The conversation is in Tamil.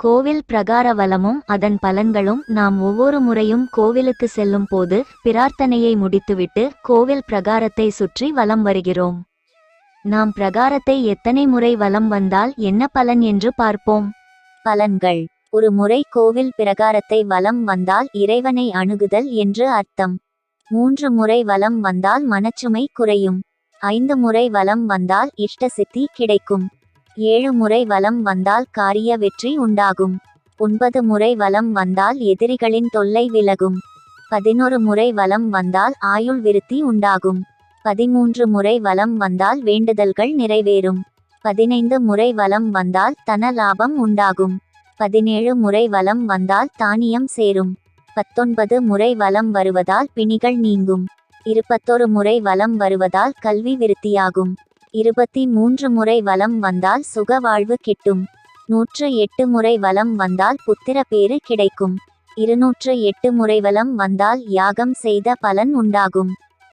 கோவில் பிரகார வளமும் அதன் பலன்களும் நாம் ஒவ்வொரு முறையும் கோவிலுக்கு செல்லும் போது பிரார்த்தனையை முடித்துவிட்டு கோவில் பிரகாரத்தை சுற்றி வலம் வருகிறோம். நாம் பிரகாரத்தை எத்தனை முறை வலம் வந்தால் என்ன பலன் என்று பார்ப்போம். பலன்கள். ஒரு முறை கோவில் பிரகாரத்தை வலம் வந்தால் இறைவனை அணுகுதல் என்று அர்த்தம். மூன்று முறை வலம் வந்தால் மனச்சுமை குறையும். ஐந்து முறை வலம் வந்தால் இஷ்ட சித்தி கிடைக்கும். ஏழு முறை வலம் வந்தால் காரிய வெற்றி உண்டாகும். ஒன்பது முறை வலம் வந்தால் எதிரிகளின் தொல்லை விலகும். பதினொரு முறை வலம் வந்தால் ஆயுள் விருத்தி உண்டாகும். பதிமூன்று முறை வலம் வந்தால் வேண்டுதல்கள் நிறைவேறும். பதினைந்து முறை வலம் வந்தால் தன லாபம் உண்டாகும். பதினேழு முறை வலம் வந்தால் தானியம் சேரும். பத்தொன்பது முறை வலம் வருவதால் பிணிகள் நீங்கும். இருபத்தொரு முறை வலம் வருவதால் கல்வி விருத்தியாகும். இருபத்தி மூன்று முறை வலம் வந்தால் சுக வாழ்வு கிட்டும். நூற்று எட்டு முறை வலம் வந்தால் புத்திர பேறு கிடைக்கும். இருநூற்று எட்டு முறை வலம் வந்தால் யாகம் செய்த பலன் உண்டாகும்.